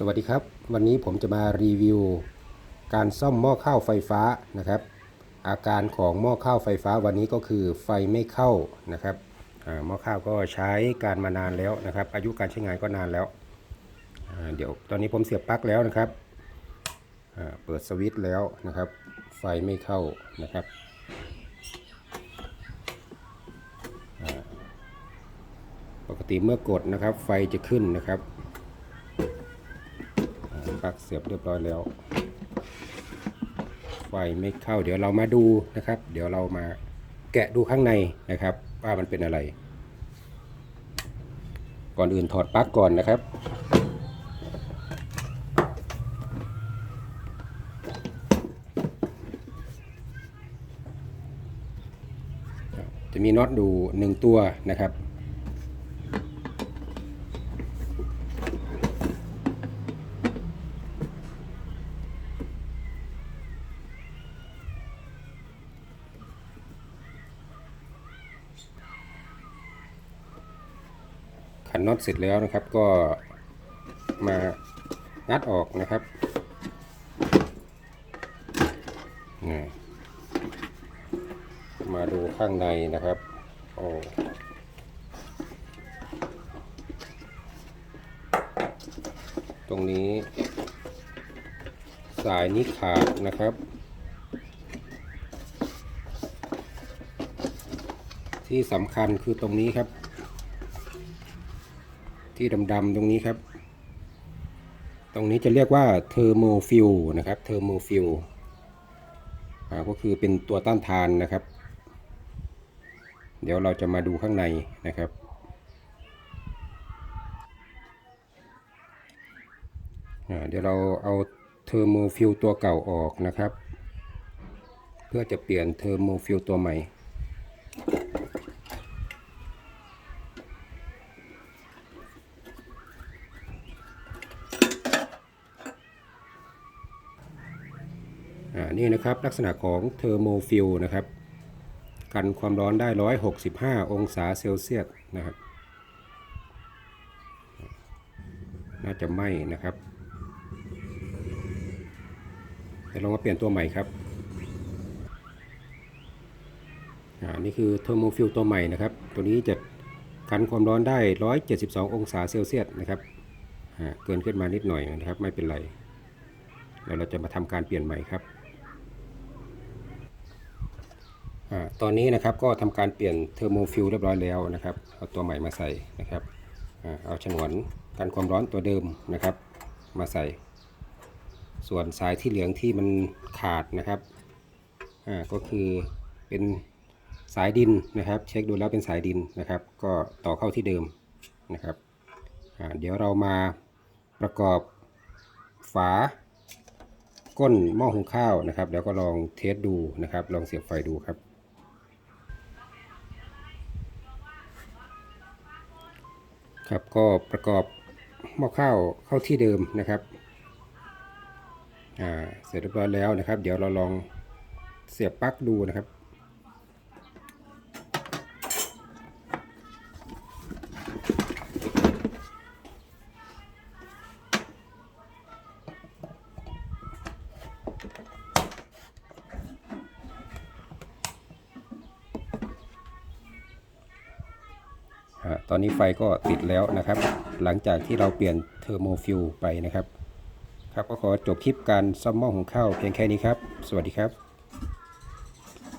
สวัสดีครับ วันนี้ผมจะมารีวิว การซ่อมหม้อข้าวไฟฟ้านะครับ อาการของหม้อข้าวไฟฟ้าวันนี้ก็คือไฟไม่เข้านะครับหม้อข้าวก็ใช้การมานานแล้วนะครับ อายุการใช้งานก็นานแล้ว เดี๋ยวตอนนี้ผมเสียบปลั๊กแล้วนะครับเปิดสวิตช์แล้วนะครับ ไฟไม่เข้านะครับปกติเมื่อกดนะครับ ไฟจะขึ้นนะครับ ปลั๊กเสียบเรียบร้อยแล้ว ไฟไม่เข้า เดี๋ยวเรามาดูนะครับ เดี๋ยวเรามาแกะดูข้างในนะครับ ว่ามันเป็นอะไร ก่อนอื่นถอดปลั๊กก่อนนะครับจะมีน็อตดูหนึ่งตัวนะครับ นน็อตเสร็จแล้วนะครับ ก็มางัดออกนะครับมาดูข้างในนะครับโอ้ตรงนี้ สายนี้ขาดนะครับ ที่สำคัญคือตรงนี้ครับ ที่ดำๆตรงนี้ครับ ตรงนี้จะเรียกว่าเทอร์โมฟิลนะครับเทอร์โมฟิลก็คือเป็นตัวต้านทานนะครับ เดี๋ยวเราจะมาดูข้างในนะครับเดี๋ยวเราเอาเทอร์โมฟิลตัวเก่าออกนะครับ เพื่อจะเปลี่ยนเทอร์โมฟิลตัวใหม่ อ่านี่นะครับลักษณะของเทอร์โมฟิลนะครับ กันความร้อนได้ 165 องศาเซลเซียสนะครับ น่าจะไหม้นะครับเดี๋ยวลองมาเปลี่ยนตัวใหม่ครับอ่านี่คือเทอร์โมฟิลตัวใหม่นะครับ ตัวนี้จะกันความร้อนได้ 172 องศาเซลเซียสนะครับเกินขึ้นมานิดหน่อยนะครับ ไม่เป็นไร แล้วเราจะมาทำการเปลี่ยนใหม่ครับอตอนนี้นะครับก็ทำการเปลี่ยนเทอร์โมฟิลเรียบร้อยแล้วนะครับ เอาตัวใหม่มาใส่นะครับอเอาฉนวนกันความร้อนตัวเดิมนะครับ มาใส่ ส่วนสายที่เหลืองที่มันขาดนะครับก็คือเป็นสายดินนะครับ เช็คดูแล้วเป็นสายดินนะครับ ก็ต่อเข้าที่เดิมนะครับเดี๋ยวเรามาประกอบฝา ก้นหม้อหุงข้าวนะครับ แล้วก็ลองเทสดูนะครับ ลองเสียบไฟดูครับ ครับก็ประกอบหม้อข้าวเข้าที่เดิมนะครับอ่าเสร็จเรียบร้อยแล้วนะครับ เดี๋ยวเราลองเสียบปลั๊กดูนะครับ ตอนนี้ไฟก็ติดแล้วนะครับ หลังจากที่เราเปลี่ยนเทอร์โมฟิวไปนะครับ ครับก็ขอจบคลิปการซ่อมหม้อหุงข้าวเพียงแค่นี้ครับ สวัสดีครับ